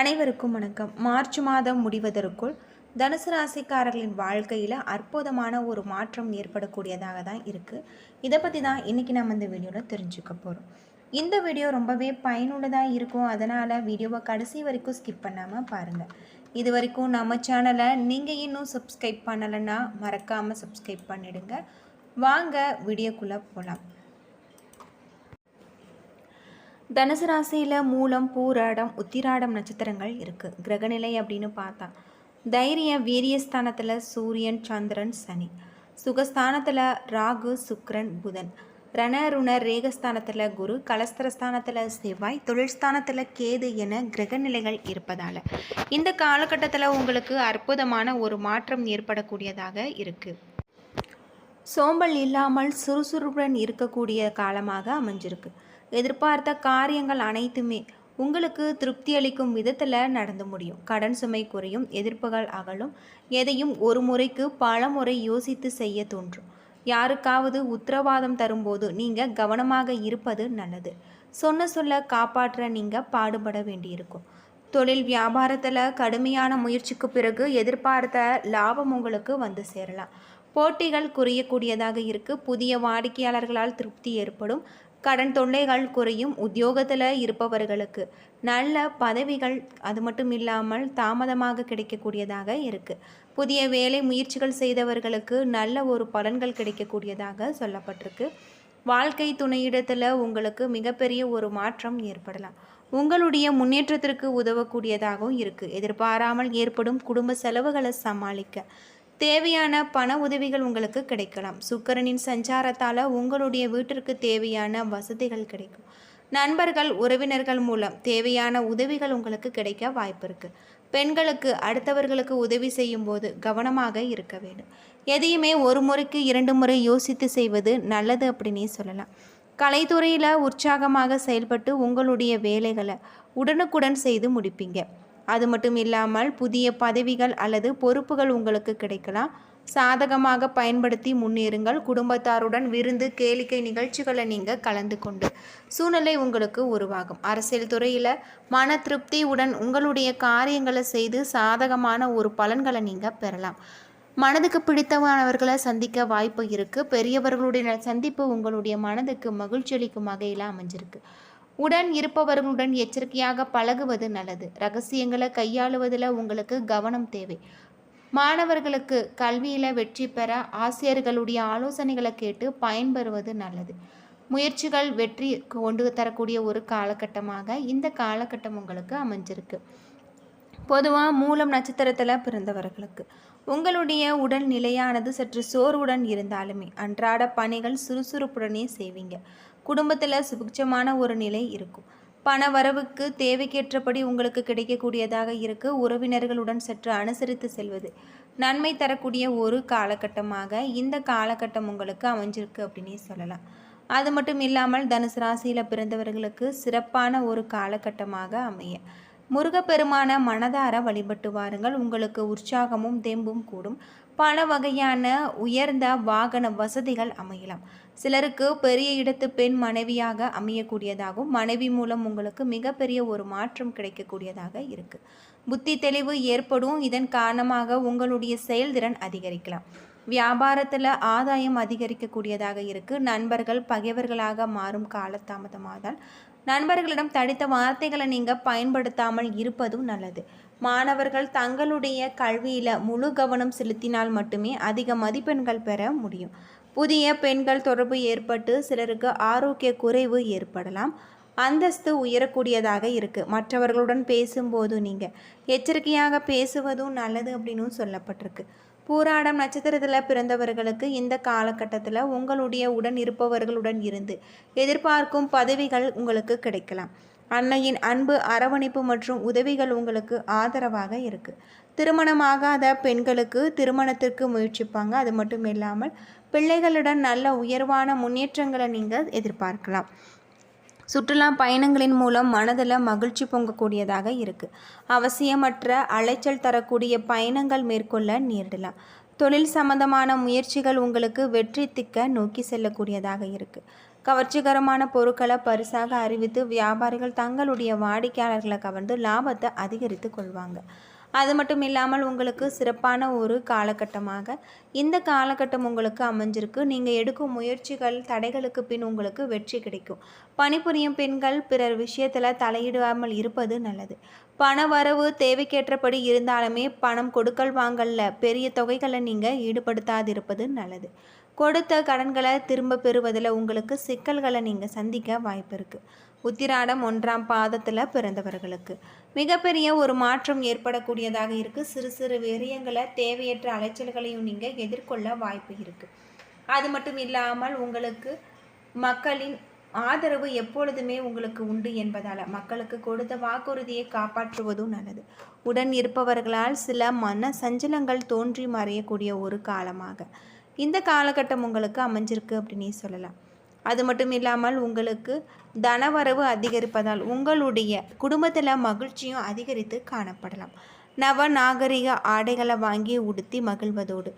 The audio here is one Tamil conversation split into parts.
அனைவருக்கும் வணக்கம். மார்ச் மாதம் முடிவதற்குள் தனுசு ராசிக்காரர்களின் வாழ்க்கையில் அற்புதமான ஒரு மாற்றம் ஏற்படக்கூடியதாக தான் இருக்குது இதை பற்றி தான் இன்றைக்கி நம்ம இந்த வீடியோவில் தெரிஞ்சுக்க போகிறோம் இந்த வீடியோ ரொம்பவே பயனுள்ளதாக இருக்கும். அதனால் வீடியோவை கடைசி வரைக்கும் ஸ்கிப் பண்ணாமல் பாருங்கள் இது வரைக்கும் நம்ம சேனலை நீங்கள் இன்னும் சப்ஸ்கிரைப் பண்ணலைன்னா மறக்காமல் சப்ஸ்கிரைப் பண்ணிடுங்க. வாங்க வீடியோக்குள்ளே போகலாம் தனுசு ராசியில் மூலம் பூராடம் உத்திராடம் நட்சத்திரங்கள் இருக்குது கிரகநிலை அப்படின்னு பார்த்தா தைரிய வீரியஸ்தானத்தில் சூரியன் சந்திரன் சனி. சுகஸ்தானத்தில் ராகு சுக்ரன் புதன். ரண ருண ரேகஸ்தானத்தில் குரு கலஸ்தரஸ்தானத்தில் செவ்வாய் தொழில்ஸ்தானத்தில் கேது என கிரகநிலைகள் இருப்பதால். இந்த காலகட்டத்தில் உங்களுக்கு அற்புதமான ஒரு மாற்றம் ஏற்படக்கூடியதாக இருக்குது சோம்பல் இல்லாமல் சுறுசுறுப்புடன் இருக்கக்கூடிய காலமாக அமைஞ்சிருக்கு. எதிர்பார்த்த காரியங்கள் அனைத்துமே உங்களுக்கு திருப்தி அளிக்கும் விதத்தில் நடந்து முடியும். கடன் சுமை குறையும் எதிர்ப்புகள் அகலும். எதையும் ஒரு முறைக்கு பல முறை யோசித்து செய்ய தோன்றும். யாருக்காவது உத்தரவாதம் தரும்போது நீங்கள் கவனமாக இருப்பது நல்லது. சொன்ன சொல்ல காப்பாற்ற நீங்கள் பாடுபட வேண்டியிருக்கும். தொழில் வியாபாரத்தில் கடுமையான முயற்சிக்கு பிறகு எதிர்பார்த்த லாபம் உங்களுக்கு வந்து சேரலாம். போட்டிகள் குறையக்கூடியதாக இருக்கு. புதிய வாடிக்கையாளர்களால் திருப்தி ஏற்படும். கடன் தொல்லைகள் குறையும். உத்தியோகத்தில் இருப்பவர்களுக்கு நல்ல பதவிகள் அது மட்டும் இல்லாமல் தாமதமாக கிடைக்கக்கூடியதாக இருக்குது புதிய வேலை முயற்சிகள் செய்தவர்களுக்கு நல்ல ஒரு பலன்கள் கிடைக்கக்கூடியதாக சொல்லப்பட்டிருக்கு. வாழ்க்கை துணையிடத்தில் உங்களுக்கு மிகப்பெரிய ஒரு மாற்றம் ஏற்படலாம். உங்களுடைய முன்னேற்றத்திற்கு உதவக்கூடியதாகவும் இருக்குது எதிர்பாராமல் ஏற்படும் குடும்ப செலவுகளை சமாளிக்க தேவையான பண உதவிகள் உங்களுக்கு கிடைக்கலாம். சுக்கரனின் சஞ்சாரத்தால் உங்களுடைய வீட்டிற்கு தேவையான வசதிகள் கிடைக்கும். நண்பர்கள் உறவினர்கள் மூலம் தேவையான உதவிகள் உங்களுக்கு கிடைக்க வாய்ப்பு இருக்குது பெண்களுக்கு அடுத்தவர்களுக்கு உதவி செய்யும் போது கவனமாக இருக்க வேண்டும். எதையுமே ஒரு முறைக்கு இரண்டு முறை யோசித்து செய்வது நல்லது அப்படின்னே சொல்லலாம். கலைத்துறையில் உற்சாகமாக செயல்பட்டு உங்களுடைய வேலைகளை உடனுக்குடன் செய்து முடிப்பீங்க. அது மட்டும் இல்லாமல் புதிய பதவிகள் அல்லது பொறுப்புகள் உங்களுக்கு கிடைக்கலாம். சாதகமாக பயன்படுத்தி முன்னேறுங்கள். குடும்பத்தாருடன் விருந்து கேளிக்கை நிகழ்ச்சிகளை நீங்கள் கலந்து கொண்டு சூழ்நிலை உங்களுக்கு உருவாகும். அரசியல் துறையில் மன திருப்தியுடன் உங்களுடைய காரியங்களை செய்து சாதகமான ஒரு பலன்களை நீங்கள் பெறலாம். மனதுக்கு பிடித்தமானவர்களை சந்திக்க வாய்ப்பு இருக்குது பெரியவர்களுடைய சந்திப்பு உங்களுடைய மனதுக்கு மகிழ்ச்சி அளிக்கும் வகையில் அமைஞ்சிருக்கு. உடன் இருப்பவர்களுடன் எச்சரிக்கையாக பழகுவது நல்லது. ரகசியங்களை கையாளுவதில் உங்களுக்கு கவனம் தேவை. மாணவர்களுக்கு கல்வியில் வெற்றி பெற ஆசிரியர்களுடைய ஆலோசனைகளை கேட்டு பயன்பெறுவது நல்லது. முயற்சிகள் வெற்றி கொண்டு தரக்கூடிய ஒரு காலகட்டமாக இந்த காலகட்டம் உங்களுக்கு அமைஞ்சிருக்கு. பொதுவாக மூலம் நட்சத்திரத்தில் பிறந்தவர்களுக்கு. உங்களுடைய உடல் நிலையானது சற்று சோர்வுடன் இருந்தாலுமே அன்றாட பணிகள் சுறுசுறுப்புடனே செய்வீங்க. குடும்பத்தில் சுபிட்சமான ஒரு நிலை இருக்கும். பண வரவுக்கு தேவைக்கேற்றபடி உங்களுக்கு கிடைக்கக்கூடியதாக இருக்கு. உறவினர்களுடன் சற்று அனுசரித்து செல்வது. நன்மை தரக்கூடிய ஒரு காலகட்டமாக இந்த காலகட்டம் உங்களுக்கு அமைஞ்சிருக்கு அப்படின்னே சொல்லலாம். அது மட்டும் இல்லாமல் தனுசு ராசியில் பிறந்தவர்களுக்கு சிறப்பான ஒரு காலகட்டமாக அமைய. முருகப்பெருமான மனதார வழிபட்டு வாருங்கள். உங்களுக்கு உற்சாகமும் தெம்பும் கூடும். பல வகையான உயர்ந்த வாகன வசதிகள் அமையலாம். சிலருக்கு பெரிய இடத்து பெண் மனைவியாக அமையக்கூடியதாகவும் மனைவி மூலம் உங்களுக்கு மிகப்பெரிய ஒரு மாற்றம் கிடைக்கக்கூடியதாக இருக்குது புத்தி தெளிவு ஏற்படும். இதன் காரணமாக உங்களுடைய செயல்திறன் அதிகரிக்கலாம். வியாபாரத்தில் ஆதாயம் அதிகரிக்கக்கூடியதாக இருக்குது நண்பர்கள் பகைவர்களாக மாறும் காலதாமதமாதால். நண்பர்களிடம் தடித்த வார்த்தைகளை நீங்கள் பயன்படுத்தாமல் இருப்பதும் நல்லது. மாணவர்கள் தங்களுடைய கல்வியில் முழு கவனம் செலுத்தினால் மட்டுமே அதிக மதிப்பெண்கள் பெற முடியும். புதிய பெண்கள் தொடர்பு ஏற்பட்டு சிலருக்கு ஆரோக்கிய குறைவு ஏற்படலாம். அந்தஸ்து உயரக்கூடியதாக இருக்குது மற்றவர்களுடன் பேசும்போது நீங்கள் எச்சரிக்கையாக பேசுவதும் நல்லது அப்படின்னும் சொல்லப்பட்டிருக்கு. பூராடம் நட்சத்திரத்தில் பிறந்தவர்களுக்கு இந்த காலகட்டத்தில் உங்களுடைய உடன் இருப்பவர்களுடன் இருந்து எதிர்பார்க்கும் பதவிகள் உங்களுக்கு கிடைக்கலாம். அன்னையின் அன்பு அரவணைப்பு மற்றும் உதவிகள் உங்களுக்கு ஆதரவாக இருக்குது திருமணமாகாத பெண்களுக்கு திருமணத்திற்கு முயற்சிப்பாங்க. அது மட்டும் இல்லாமல் பிள்ளைகளுடன் நல்ல உயர்வான முன்னேற்றங்களை நீங்கள் எதிர்பார்க்கலாம். சுற்றுலா பயணங்களின் மூலம் மனதில் மகிழ்ச்சி பொங்கக்கூடியதாக இருக்குது அவசியமற்ற அலைச்சல் தரக்கூடிய பயணங்கள் மேற்கொள்ள நேரிடலாம். தொழில் சம்பந்தமான முயற்சிகள் உங்களுக்கு வெற்றி திக்க நோக்கி செல்லக்கூடியதாக இருக்குது கவர்ச்சிகரமான பொருட்களை பரிசாக அறிவித்து வியாபாரிகள் தங்களுடைய வாடிக்கையாளர்களை கவர்ந்து லாபத்தை அதிகரித்து கொள்வாங்க. அது மட்டும் இல்லாமல் உங்களுக்கு சிறப்பான ஒரு காலகட்டமாக. இந்த காலகட்டம் உங்களுக்கு அமைஞ்சிருக்கு. நீங்கள் எடுக்கும் முயற்சிகள் தடைகளுக்கு பின் உங்களுக்கு வெற்றி கிடைக்கும். பணிபுரியும் பெண்கள் பிறர் விஷயத்தில் தலையிடாமல் இருப்பது நல்லது. பண வரவு தேவைக்கேற்றபடி இருந்தாலுமே பணம் கொடுக்கல் வாங்கல்ல. பெரிய தொகைகளை நீங்கள் ஈடுபடுத்தாதிருப்பது நல்லது. கொடுத்த கடன்களை திரும்ப பெறுவதில் உங்களுக்கு சிக்கல்களை நீங்கள் சந்திக்க வாய்ப்பு இருக்குது உத்திராடம் ஒன்றாம் பாதத்தில் பிறந்தவர்களுக்கு. மிகப்பெரிய ஒரு மாற்றம் ஏற்படக்கூடியதாக இருக்குது சிறு சிறு விரயங்களை தேவையற்ற அலைச்சல்களையும் நீங்கள் எதிர்கொள்ள வாய்ப்பு இருக்குது அது மட்டும் இல்லாமல் உங்களுக்கு மக்களின் ஆதரவு எப்பொழுதுமே உங்களுக்கு உண்டு என்பதால் மக்களுக்கு கொடுத்த வாக்குறுதியை காப்பாற்றுவதும் நல்லது. உடன் இருப்பவர்களால் சில மன சஞ்சலங்கள் தோன்றி மறையக்கூடிய ஒரு காலமாக. இந்த காலகட்டம் உங்களுக்கு அமைஞ்சிருக்கு அப்படின்னு சொல்லலாம். அது மட்டும் இல்லாமல் உங்களுக்கு தனவரவு அதிகரிப்பதால் உங்களுடைய குடும்பத்தில் மகிழ்ச்சியும் அதிகரித்து காணப்படலாம். நவ நாகரிக ஆடைகளை வாங்கி உடுத்தி மகிழ்வதோடு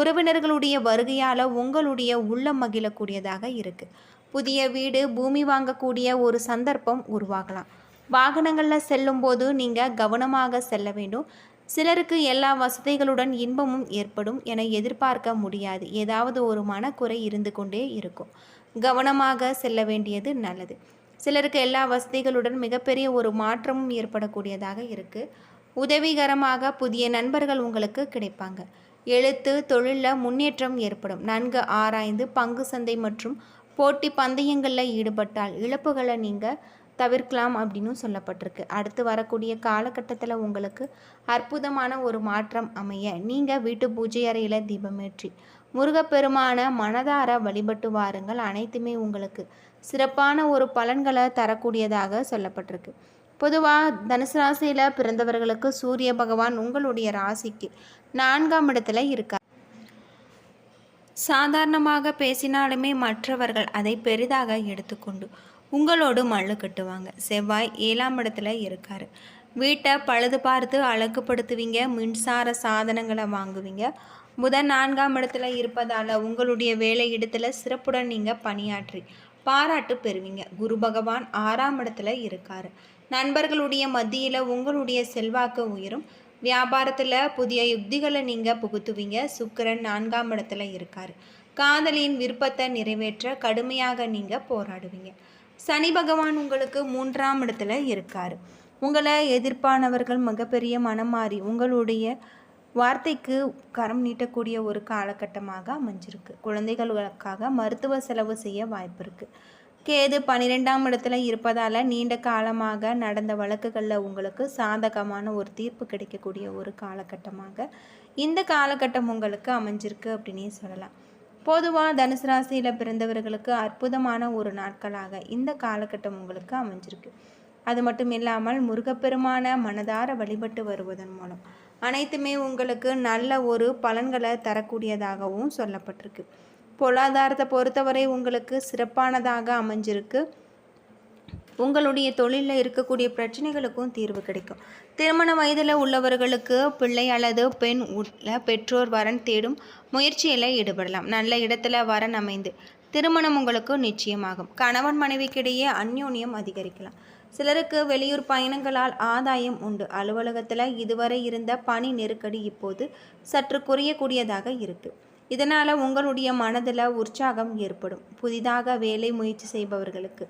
உறவினர்களுடைய வருகையால் உங்களுடைய உள்ளம் மகிழக்கூடியதாக இருக்குது புதிய வீடு பூமி வாங்கக்கூடிய ஒரு சந்தர்ப்பம் உருவாகலாம். வாகனங்களில் செல்லும்போது நீங்கள் கவனமாக செல்ல வேண்டும். சிலருக்கு எல்லா வசதிகளுடன் இன்பமும் ஏற்படும் என எதிர்பார்க்க முடியாது. ஏதாவது ஒரு மனக்குறை இருந்து கொண்டே இருக்கும். கவனமாக செல்ல வேண்டியது நல்லது. சிலருக்கு எல்லா வசதிகளுடன் மிகப்பெரிய ஒரு மாற்றமும் ஏற்படக்கூடியதாக இருக்குது உதவிகரமாக புதிய நண்பர்கள் உங்களுக்கு கிடைப்பாங்க. எழுத்து தொழிலில் முன்னேற்றம் ஏற்படும். நன்கு ஆராய்ந்து பங்கு சந்தை மற்றும் போட்டி பந்தயங்களில் ஈடுபட்டால் இழப்புகளை நீங்கள் தவிர்க்கலாம் அப்படின்னு சொல்லப்பட்டிருக்கு. அடுத்து வரக்கூடிய காலகட்டத்தில் உங்களுக்கு அற்புதமான ஒரு மாற்றம் அமைய நீங்கள் வீட்டு பூஜை அறையில் தீபமேற்றி முருகப்பெருமான மனதார வழிபட்டு வாருங்கள். அனைத்துமே உங்களுக்கு சிறப்பான ஒரு பலன்களை தரக்கூடியதாக சொல்லப்பட்டிருக்கு. பொதுவாக தனுசு ராசியில் பிறந்தவர்களுக்கு சூரிய பகவான் உங்களுடைய ராசிக்கு நான்காம் இடத்துல இருக்கார். சாதாரணமாக பேசினாலுமே மற்றவர்கள் அதை பெரிதாக எடுத்துக்கொண்டு உங்களோடு மல்லு கட்டுவாங்க. செவ்வாய் ஏழாம் இடத்துல இருக்கார். வீட்டை பழுது பார்த்து அழகுப்படுத்துவீங்க மின்சார சாதனங்களை வாங்குவீங்க. புதன் நான்காம் இடத்துல இருப்பதால் உங்களுடைய வேலை இடத்துல சிறப்புடன் நீங்கள் பணியாற்றி பாராட்டு பெறுவீங்க. குரு பகவான் ஆறாம் இடத்துல இருக்கார். நண்பர்களுடைய மத்தியில் உங்களுடைய செல்வாக்கு உயரும். வியாபாரத்தில் புதிய யுக்திகளை நீங்கள் புகுத்துவீங்க. சுக்கரன் நான்காம் இடத்துல இருக்கார். காதலின் விருப்பத்தை நிறைவேற்ற கடுமையாக நீங்கள் போராடுவீங்க. சனி பகவான் உங்களுக்கு மூன்றாம் இடத்துல இருக்கார். உங்களை எதிர்ப்பானவர்கள் மிகப்பெரிய மனம் மாறி உங்களுடைய வார்த்தைக்கு கரம் நீட்டக்கூடிய ஒரு காலகட்டமாக அமைஞ்சிருக்கு. குழந்தைகளுக்காக மருத்துவ செலவு செய்ய வாய்ப்பு இருக்குது கேது பன்னிரெண்டாம் இடத்துல இருப்பதால் நீண்ட காலமாக நடந்த வழக்குகளில் உங்களுக்கு சாதகமான ஒரு தீர்ப்பு கிடைக்கக்கூடிய ஒரு காலகட்டமாக இந்த காலகட்டம் உங்களுக்கு அமைஞ்சிருக்கு அப்படின்னே சொல்லலாம். பொதுவாக தனுசு ராசியில் பிறந்தவர்களுக்கு அற்புதமான ஒரு நாட்களாக இந்த காலகட்டம் உங்களுக்கு அமைஞ்சிருக்கு. அது மட்டும் இல்லாமல் முருகப்பெருமான மனதார வழிபட்டு வருவதன் மூலம். அனைத்துமே உங்களுக்கு நல்ல ஒரு பலன்களை தரக்கூடியதாகவும் சொல்லப்பட்டிருக்கு. பொருளாதாரத்தை பொறுத்தவரை உங்களுக்கு சிறப்பானதாக அமைஞ்சிருக்கு. உங்களுடைய தொழிலில் இருக்கக்கூடிய பிரச்சனைகளுக்கும் தீர்வு கிடைக்கும். திருமண வயதில் உள்ளவர்களுக்கு பிள்ளை அல்லது பெண் உள்ள பெற்றோர் வரன் தேடும் முயற்சியில் ஈடுபடலாம். நல்ல இடத்துல வரன் அமைந்து திருமணம் உங்களுக்கு நிச்சயமாகும். கணவன் மனைவிக்கிடையே அந்யோன்யம் அதிகரிக்கலாம். சிலருக்கு வெளியூர் பயணங்களால் ஆதாயம் உண்டு. அலுவலகத்தில் இதுவரை இருந்த பணி நெருக்கடி இப்போது சற்று குறையக்கூடியதாக இருக்குது இதனால் உங்களுடைய மனதில் உற்சாகம் ஏற்படும். புதிதாக வேலை முயற்சி செய்பவர்களுக்கு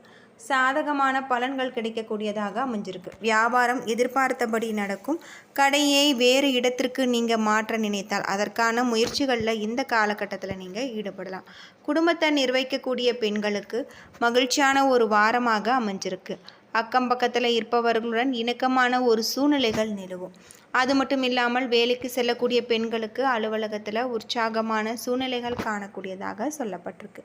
சாதகமான பலன்கள் கிடைக்கக்கூடியதாக அமைஞ்சிருக்கு. வியாபாரம் எதிர்பார்த்தபடி நடக்கும். கடையை வேறு இடத்திற்கு நீங்கள் மாற்ற நினைத்தால் அதற்கான முயற்சிகளில் இந்த காலகட்டத்தில் நீங்கள் ஈடுபடலாம். குடும்பத்தை நிர்வகிக்கக்கூடிய பெண்களுக்கு மகிழ்ச்சியான ஒரு வாரமாக அமைஞ்சிருக்கு. அக்கம் பக்கத்தில் இருப்பவர்களுடன் இணக்கமான ஒரு சூழ்நிலைகள் நிலவும். அது மட்டும் இல்லாமல் வேலைக்கு செல்லக்கூடிய பெண்களுக்கு அலுவலகத்தில் உற்சாகமான சூழ்நிலைகள் காணக்கூடியதாக சொல்லப்பட்டிருக்கு.